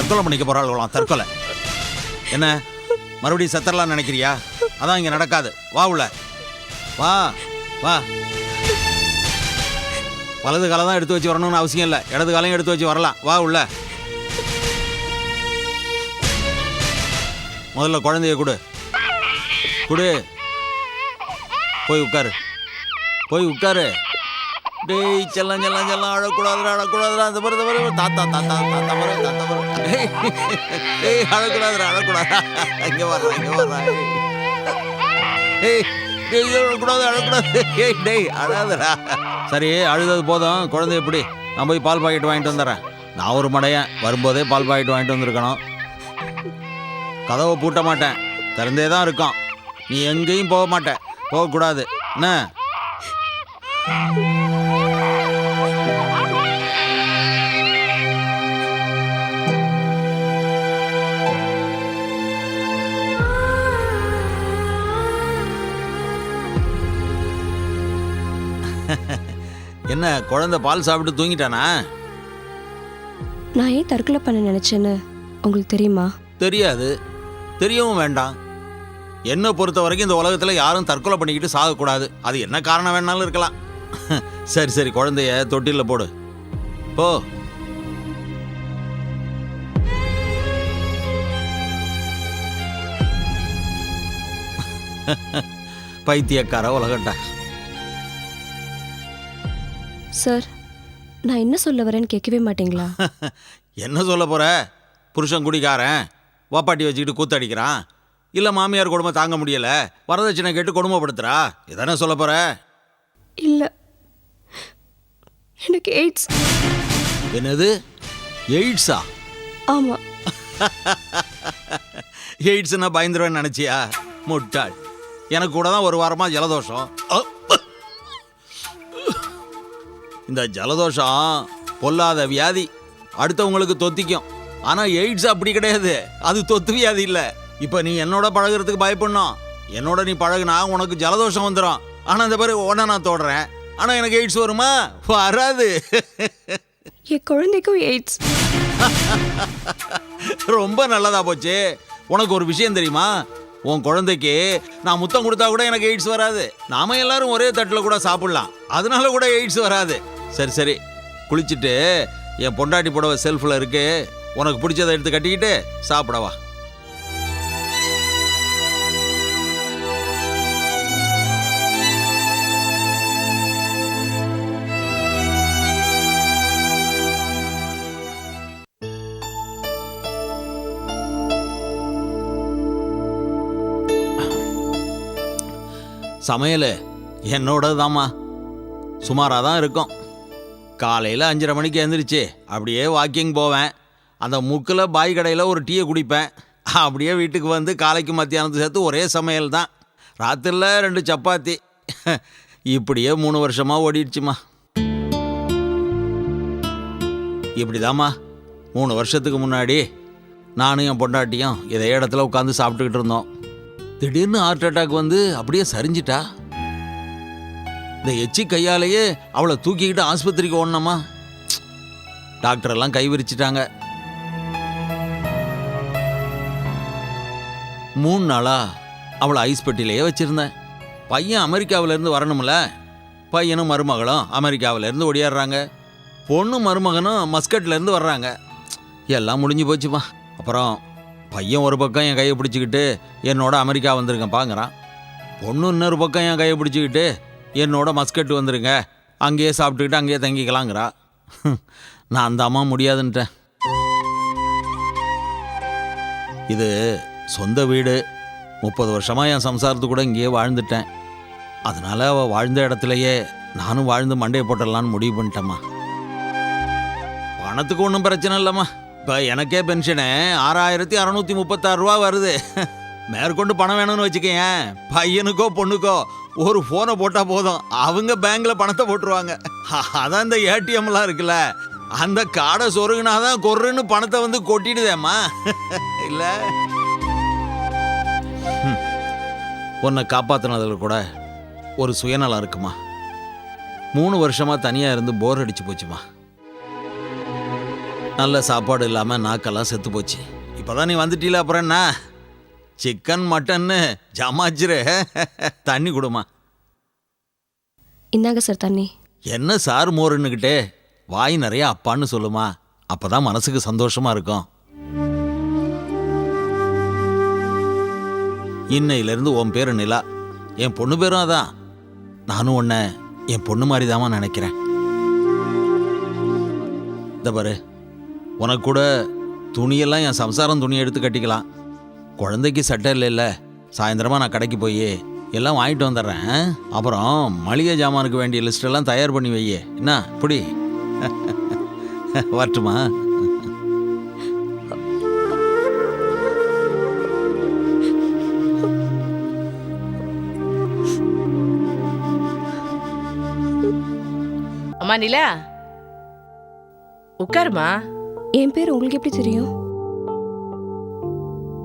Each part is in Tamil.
தற்கொலை பண்ணிக்க போறாளுகளாம் தற்கொலை. என்ன? மறுபடியும் செத்தரலாம் நினைக்கிறியா? அதான் இங்க நடக்காது. வா உள்ள. வா. வா. வலது காலம் தான் எடுத்து வச்சு வரணும்னு அவசியம் இல்லை. இடது காலையும் எடுத்து வச்சு வரலாம். வா உள்ள. முதல்ல குழந்தைய கொடு. கொடு. போய் உட்காரு. போய் உட்காரு. டேய் செல்லம் செல்லம் செல்லம் அழக்கூடாதுடா அழக்கூடாதுடா. அந்த பாரு பாரு தாத்தா தாத்தா தாத்தா பாரு தாத்தா பாரு. டேய் அழக்கூடாதுடா அழக்கூடாதா. இங்கே வர்றா இங்கே வர்றா ஏய் டேய் அழக்கூடாது அழக்கூடாது. ஏய் டேய் அழாதடா. சரி அழுதது போதும். குழந்தை எப்படி? நான் போய் பால் பாக்கெட் வாங்கிட்டு வந்துடுறேன். நான் ஒரு மடையன். வரும்போதே பால் பாக்கெட் வாங்கிட்டு வந்திருக்கணும். கதவை பூட்ட மாட்டேன். திறந்தே தான் இருக்கான். நீ எங்கேயும் போக மாட்டேன். போகக்கூடாது. என்ன? என்ன குழந்தை பால் சாப்பிட்டு தூங்கிட்டானா? நான் ஏன் தற்கொலை பண்ண நினைச்சேன்னு உங்களுக்கு தெரியுமா? தெரியாது. தெரியவும் வேண்டாம். என்னை பொறுத்த வரைக்கும் இந்த உலகத்தில் யாரும் தற்கொலை பண்ணிக்கிட்டு சாகக்கூடாது. அது என்ன காரணம் வேணாலும் இருக்கலாம். சரி சரி குழந்தைய தொட்டிலில் போடு. போ. பைத்தியக்கார உலகட்டா சார் நான் என்ன சொல்ல வரேன்னு கேட்கவே மாட்டீங்களா? என்ன சொல்ல போற? புருஷன் குடிக்காரன் வாப்பாட்டி வச்சுக்கிட்டு கூத்தடிக்கிறான். இல்லை மாமியார் கொடுமை தாங்க முடியல. வரதட்சணை கேட்டு கொடுமைப்படுத்துறா. இதானே சொல்ல போற? இல்லை. எனக்கு எய்ட்ஸ். என்னது? எய்ட்ஸா? ஆமாம் எய்ட்ஸ்னா பயந்துருவேன்னு நினச்சியா? முட்டாள். எனக்கு கூட தான் ஒரு வாரமாக ஜலதோஷம். இந்த ஜலதோஷம் பொல்லாத வியாதி. அடுத்தவங்களுக்கு தொத்திக்கும். ஆனால் எய்ட்ஸ் அப்படி கிடையாது. அது தொத்து வியாதி இல்லை. இப்போ நீ என்னோட பழகுறதுக்கு பயப்படணும். என்னோட நீ பழகுனா உனக்கு ஜலதோஷம் வந்துடும் ஆனால் இந்த பாரு உடனே நான் தோடுறேன். ஆனால் எனக்கு எய்ட்ஸ் வருமா? வராது. என் குழந்தைக்கும் எய்ட்ஸ். ரொம்ப நல்லதா போச்சு. உனக்கு ஒரு விஷயம் தெரியுமா? உன் குழந்தைக்கு நான் முத்தம் கொடுத்தா கூட எனக்கு எய்ட்ஸ் வராது. நாம எல்லாரும் ஒரே தட்டில் கூட சாப்பிடலாம். அதனால கூட எய்ட்ஸ் வராது. சரி சரி. குளிச்சுட்டு என் பொண்டாட்டி புடவை செல்ஃபில் இருக்கு. உனக்கு பிடிச்சதை எடுத்து கட்டிக்கிட்டு சாப்பிடவா சமையல் என்னோட தாம்மா சுமாராக தான் இருக்கும். காலையில் அஞ்சரை மணிக்கு எழுந்திரிச்சு அப்படியே வாக்கிங் போவேன். அந்த முக்கில் பாய் கடையில் ஒரு டீயை குடிப்பேன். அப்படியே வீட்டுக்கு வந்து காலைக்கு மத்தியானத்து சேர்த்து ஒரே சமையல் தான் ராத்திரியில் ரெண்டு சப்பாத்தி. இப்படியே மூணு வருஷமாக ஓடிடுச்சுமா. இப்படிதாம்மா. மூணு வருஷத்துக்கு முன்னாடி நானும் என் பொண்டாட்டியும் இதே இடத்துல உட்காந்து சாப்பிட்டுக்கிட்டு இருந்தோம். திடீர்னு ஹார்ட் அட்டாக் வந்து அப்படியே சரிஞ்சிட்டா. இந்த எச்சி கையாலேயே அவளை தூக்கிக்கிட்டு ஆஸ்பத்திரிக்கு ஓடணுமா? டாக்டர் எல்லாம் கை விரிச்சிட்டாங்க. மூணு நாளா அவளை ஐஸ் பெட்டிலேயே வச்சுருந்தேன். பையன் அமெரிக்காவிலேருந்து வரணும்ல? பையனும் மருமகளும் அமெரிக்காவிலேருந்து ஒடியாடுறாங்க பொண்ணு மருமகனும் மஸ்கட்லேருந்து வர்றாங்க. எல்லாம் முடிஞ்சு போச்சுமா அப்புறம் பையன் ஒரு பக்கம் என் கையை பிடிச்சிக்கிட்டு என்னோட அமெரிக்கா வந்திருக்கேன் பாங்கிறான் பொண்ணு இன்னொரு பக்கம் என் கையை பிடிச்சிக்கிட்டு என்னோட மஸ்கட் வந்துருங்க. அங்கேயே சாப்பிட்டுக்கிட்டு அங்கேயே தங்கிக்கலாங்கிறா. நான் அந்த அம்மா முடியாதுன்ட்டேன். இது சொந்த வீடு. முப்பது வருஷமாக என் சம்சாரத்து கூட இங்கேயே வாழ்ந்துட்டேன். அதனால் அவள் வாழ்ந்த இடத்துலையே நானும் வாழ்ந்து மண்டையை போட்டுடலான்னு முடிவு பண்ணிட்டேம்மா. பணத்துக்கு ஒன்றும் பிரச்சனை இல்லைம்மா. இப்போ எனக்கே பென்ஷனு ஆறாயிரத்தி அறநூற்றி முப்பத்தாறு ரூபா வருது. மேற்கொண்டு பணம் வேணும்னு வச்சுக்கேன் பையனுக்கோ பொண்ணுக்கோ ஒரு ஃபோனை போட்டால் போதும். அவங்க பேங்க்கில் பணத்தை போட்டுருவாங்க. அதான் இந்த ஏடிஎம்லாம் இருக்குல்ல. அந்த காடை சொருகுனாதான் கொர்ருன்னு பணத்தை வந்து கொட்டிடுதேம்மா. இல்லை? உன்னை காப்பாற்றினதில் கூட ஒரு சுயநலம் இருக்குமா? மூணு வருஷமாக தனியாக இருந்து போர் அடித்து போச்சுமா? நல்ல சாப்பாடு இல்லாமல் நாக்கெல்லாம் செத்து போச்சு. இப்போதான் நீ வந்துட்டீல அப்புறம் என்ன? சிக்கன் மட்டன்னு ஜமாச்சிரு தண்ணி கொடுமா. இந்தாங்க சார் தண்ணி. என்ன சார் மோருன்னுக்கிட்டே வாய் நிறைய அப்பான்னு சொல்லுமா. அப்பதான் மனசுக்கு சந்தோஷமா இருக்கும். இன்னையிலிருந்து உன் பேரு நிலா. என் பொண்ணு பேரும் அதான். நானும் உன்னை என் பொண்ணு மாதிரி நினைக்கிறேன். இந்த பாரு. உனக்கு கூட துணியெல்லாம் என் சம்சாரம் துணி எடுத்து கட்டிக்கலாம். குழந்தைக்கு சட்டை இல்லைல்ல சாயந்தரமா நான் கடைக்கு போய் எல்லாம் வாங்கிட்டு வந்துடுறேன். அப்புறம் மளிகை ஜாமானுக்கு வேண்டிய லிஸ்ட் எல்லாம் தயார் பண்ணி வை என்ன? புடி. வரட்டுமா? அம்மா நிலா. உட்காருமா. என் பேர் உங்களுக்கு எப்படி தெரியும்?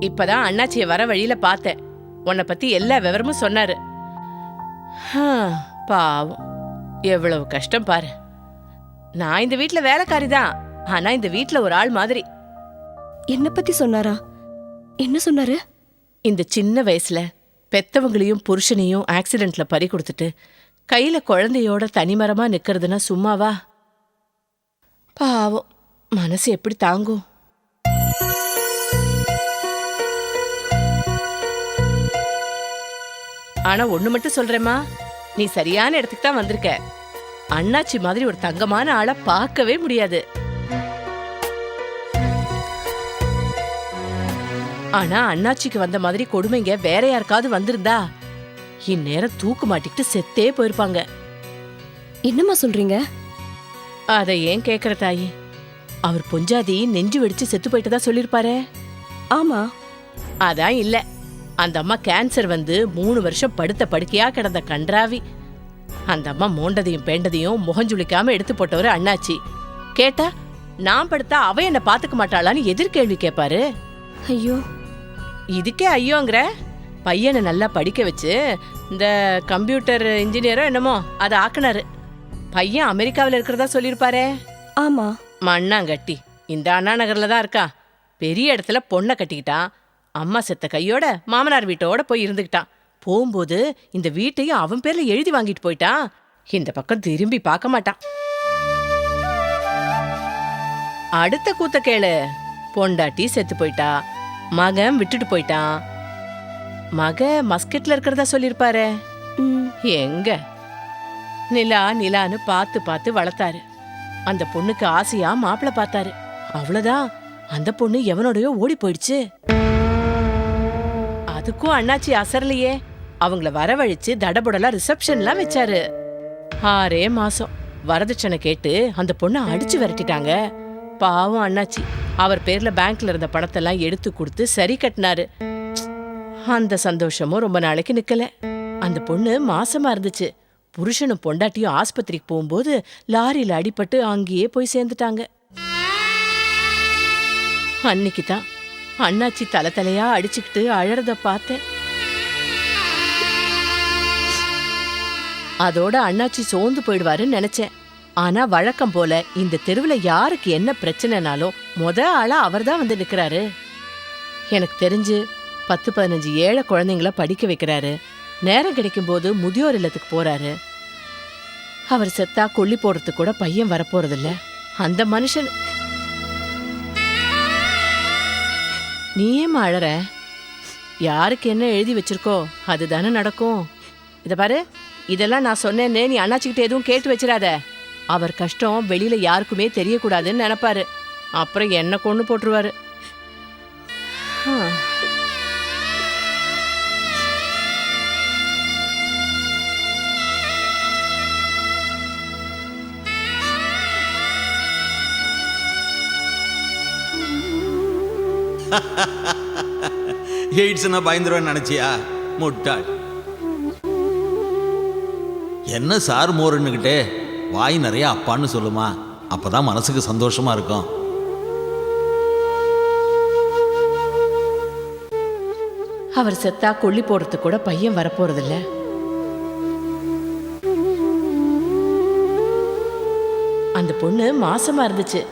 இப்பதான் அண்ணாச்சிய வர வழியில பார்த்தேன். உன்னை பத்தி எல்லா விவரமும் சொன்னாரு. பாவம். எவ்வளவு கஷ்டம் பாரு. நான் இந்த வீட்ல வேலைக்காரி தான். ஆனா இந்த வீட்ல ஒரு ஆள் மாதிரி. என்னை பத்தி சொன்னாரா? என்ன சொன்னாரு? இந்த சின்ன வயசுல பெத்தவங்களையும் புருஷனையும் ஆக்சிடென்ட்ல பறி கொடுத்துட்டு கையில குழந்தையோட தனிமரமா நிக்கிறதுனா சும்மாவா? பாவம். மனசு எப்படி தாங்கும்? ஆனா ஒண்ணு மட்டும் சொல்றேம்மா. நீ சரியான இடத்துக்கு தான் வந்திருக்க. அண்ணாச்சி மாதிரி ஒரு தங்கமான ஆளை பார்க்கவே முடியாது. ஆனா அண்ணாச்சிக்கு வந்த மாதிரி கொடுமைங்க வேற யாருக்காவது வந்திருந்தா இந்நேரம் தூக்கு மாட்டிக்கிட்டு செத்தே போயிருப்பாங்க. என்னம்மா சொல்றீங்க? அதை ஏன் கேக்குற தாயி? அவர் பொஞ்சாதி நெஞ்சு வெடிச்சு செத்து போயிட்டதா சொல்லிருப்பாரே ஆமா. அதான் இல்ல. அந்த அம்மா கேன்சர் வந்து மூணு வருஷம் படுத்த படுக்கையா கிடந்த கன்றாவி. அந்த அம்மா மோண்டதையும் பேண்டதையும் முகஞ்சுளிக்காம எடுத்து போட்டவர் அண்ணாச்சி. கேட்டா நான் படுத்தா அவ என்ன பாத்துக்க மாட்டாளான்னு எதிர்கேள்வி கேட்பாரு ஐயோ. இதுக்கே ஐயோங்கிற. பையனை நல்லா படிக்க வச்சு இந்த கம்ப்யூட்டர் இன்ஜினியரோ என்னமோ அதை ஆக்குனாரு. பையன் அமெரிக்காவில் இருக்கிறதா சொல்லியிருப்பாரே ஆமா. மண்ணாங்கட்டி இந்த அண்ணா நகர்ல தான் இருக்கா. பெரிய இடத்துல பொண்ணை கட்டிக்கிட்டான். அம்மா செத்த கையோட மாமனார் வீட்டோட போய் இருந்துக்கிட்டான் போகும்போது இந்த வீட்டையும் அவன் பேர்ல எழுதி வாங்கிட்டு போயிட்டான். இந்த பக்கம் திரும்பி பார்க்க மாட்டான். அடுத்த கூத்த கேளு. பொண்டாட்டி செத்து போயிட்டா. மகன் விட்டுட்டு போயிட்டான். மக மஸ்கெட்ல இருக்கிறதா சொல்லியிருப்பாரே? எங்க? நிலா நிலான்னு பார்த்து பார்த்து வளர்த்தாரு. அந்த பொண்ணுக்கு ஆசையா மாப்பிள பார்த்தாரு. அவ்வளவுதான். அந்த பொண்ணு எவனோடயோ ஓடி போயிடுச்சு. அதுக்கும் அண்ணாச்சி அசரலையே. அவங்கள வரவழைச்சு தடபுடலா ரிசப்ஷன்லாம் வச்சாரு. ஆறே மாசம். வரதட்சணை கேட்டு அந்த பொண்ணை அடிச்சு விரட்டிட்டாங்க. பாவம் அண்ணாச்சி. அவர் பேர்ல பேங்க்ல இருந்த பணத்தெல்லாம் எடுத்து கொடுத்து சரி கட்டினாரு. அந்த சந்தோஷமும் ரொம்ப நாளைக்கு நிக்கல. அந்த பொண்ணு மாசமா இருந்துச்சு. புருஷனும் பொண்டாட்டியும் ஆஸ்பத்திரிக்கு போகும்போது லாரியில அடிபட்டு அங்கேயே போய் சேர்ந்துட்டாங்க. அன்னைக்கு தான் அண்ணாச்சி தலை தலையா அடிச்சுக்கிட்டு அழறத பார்த்தேன். அதோட அண்ணாச்சி சோர்ந்து போயிடுவாருன்னு நினைச்சேன். ஆனா வழக்கம் போல இந்த தெருவுல யாருக்கு என்ன பிரச்சனைனாலும் முத ஆளா அவர்தான் வந்து நிக்கிறாரு. எனக்கு தெரிஞ்சு பத்து பதினஞ்சு ஏழை குழந்தைங்கள படிக்க வைக்கிறாரு. நேரம் கிடைக்கும் போது முதியோர் இல்லத்துக்கு போறாரு. அவர் செத்தா கொல்லி போடுறதுக்கு கூட பையன் வரப்போறதில்ல. அந்த மனுஷன் நீ ஏம்மா அழற யாருக்கு என்ன எழுதி வச்சிருக்கோ அதுதானே நடக்கும். இதை பாரு இதெல்லாம் நான் சொன்னேன்னு நீ அண்ணாச்சிக்கிட்ட எதுவும் கேட்டு வச்சிடாத அவர் கஷ்டம் வெளியில யாருக்குமே தெரியக்கூடாதுன்னு நினைப்பாரு. அப்புறம் என்ன கொண்டு போட்டுருவாரு. எய்ட்ஸ்னா பயந்துருவேன்னு நினைச்சியா? முட்டாள். என்ன சார் மோருன்னுக்கிட்டே வாய் நிறைய அப்பான்னு சொல்லுமா? அப்பதான் மனசுக்கு சந்தோஷமா இருக்கும். அவர் செத்தா கொல்லி போடுறதுக்கு கூட பையன் வரப்போறதில்ல. அந்த பொண்ணு மாசமா இருந்துச்சு.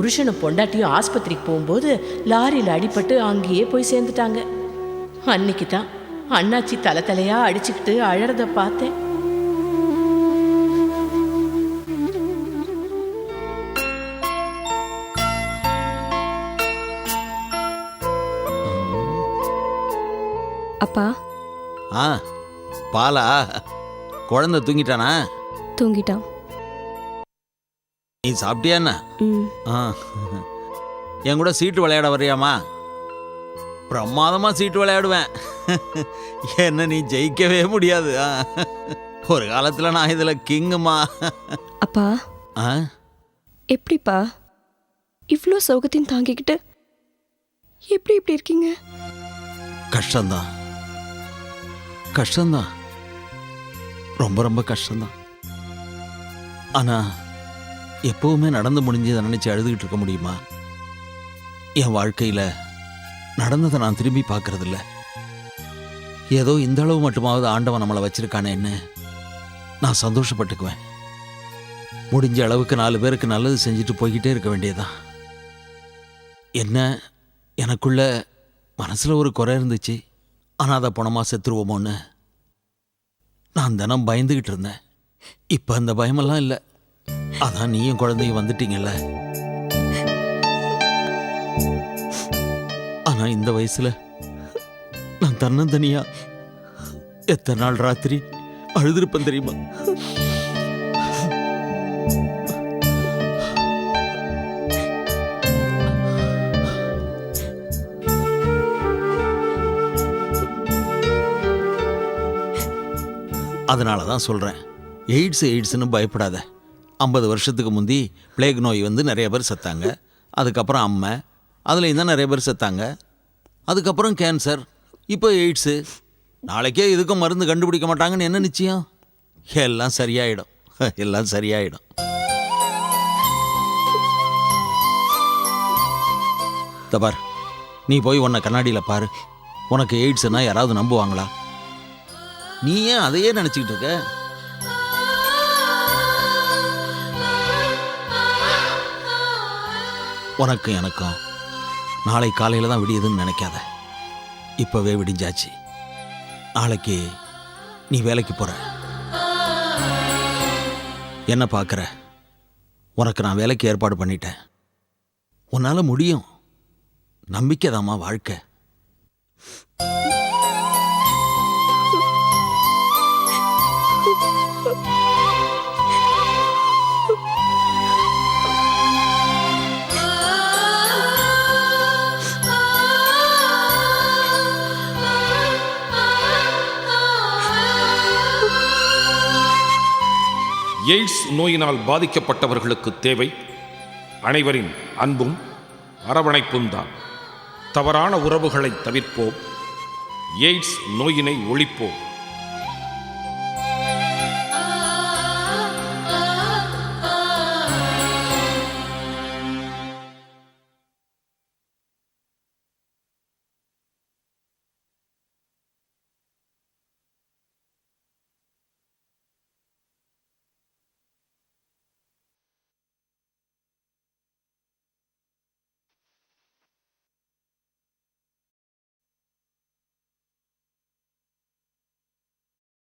புருஷனும் பொண்டாட்டியும் ஆஸ்பத்திரிக்கு போகும்போது லாரியில் அடிபட்டு அங்கேயே போய் சேர்ந்துட்டாங்க. அன்னைக்கு தான் அண்ணாச்சி தலை தலையா அடிச்சுக்கிட்டு அழறத பார்த்தேன். அப்பா. ஆ பாலா குழந்தை தூங்கிட்டானா? தூங்கிட்டான். நீ சாப்பிட்டியா என்ன? ம். ஆ என் கூட சீட்டு விளையாட வரியாமா பிரமாதமாக சீட்டு விளையாடுவேன். என்ன நீ ஜெயிக்கவே முடியாது. ஒரு காலத்தில் நான் இதில் கிங்குமா அப்பா ஆ? எப்படிப்பா? இவ்வளோ சௌகத்தையும் தாங்கிக்கிட்டு எப்படி இப்படி இருக்கீங்க? கஷ்டம்தான். கஷ்டம்தான். ரொம்ப ரொம்ப கஷ்டம்தான். ஆனா எப்பவுமே நடந்து முடிஞ்சதை நினைச்சு அழுதுகிட்டு இருக்க முடியுமா? என் வாழ்க்கையில நடந்ததை நான் திரும்பி பார்க்கறதில்ல. ஏதோ இந்த அளவு மட்டுமாவது ஆண்டவன் நம்மளை வச்சிருக்கானேன்னு நான் சந்தோஷப்பட்டுக்குவேன். முடிஞ்ச அளவுக்கு நாலு பேருக்கு நல்லது செஞ்சுட்டு போய்கிட்டே இருக்க வேண்டியதான் என்ன எனக்குள்ள மனசில் ஒரு குறை இருந்துச்சு. ஆனால் அதை பணமாக செத்துருவோமோன்னு நான் தினம் பயந்துக்கிட்டு இருந்தேன். இப்போ அந்த பயமெல்லாம் இல்லை. அதான் நீயும் குழந்தையும் வந்துட்டீங்கல்ல. ஆனால் இந்த வயசில் நான் தன்னந்தனியா எத்தனை நாள் ராத்திரி அழுதுருப்பேன் தெரியுமா? அதனால தான் சொல்கிறேன் எய்ட்ஸ் எய்ட்ஸ்னு பயப்படாத. ஐம்பது வருஷத்துக்கு முந்தி பிளேக் நோய் வந்து நிறைய பேர் செத்தாங்க. அதுக்கப்புறம் அம்மை அதுலேயும் தான் நிறைய பேர் செத்தாங்க. அதுக்கப்புறம் கேன்சர் இப்போ எய்ட்ஸு நாளைக்கே இதுக்கும் மருந்து கண்டுபிடிக்க மாட்டாங்கன்னு என்ன நிச்சயம்? எல்லாம் சரியாயிடும். எல்லாம் சரியாயிடும். தபார் நீ போய் உன்னை கண்ணாடியில் பாரு. உனக்கு எய்ட்ஸ்னால் யாராவது நம்புவாங்களா? நீ ஏன் அதையே நினச்சிக்கிட்டு இருக்க? உனக்கும் எனக்கும் நாளை காலையில் தான் விடியுதுன்னு நினைக்காத. இப்போவே விடிஞ்சாச்சு. நாளைக்கு நீ வேலைக்கு போகிற என்ன பார்க்குற உனக்கு நான் வேலைக்கு ஏற்பாடு பண்ணிட்டேன். உன்னால் முடியும். நம்பிக்கை வாழ்க்கை. எய்ட்ஸ் நோயினால் பாதிக்கப்பட்டவர்களுக்கு தேவை. அனைவரின் அன்பும் அரவணைப்பும் தான். தவறான உறவுகளை தவிர்ப்போம். எய்ட்ஸ் நோயினை ஒழிப்போம்.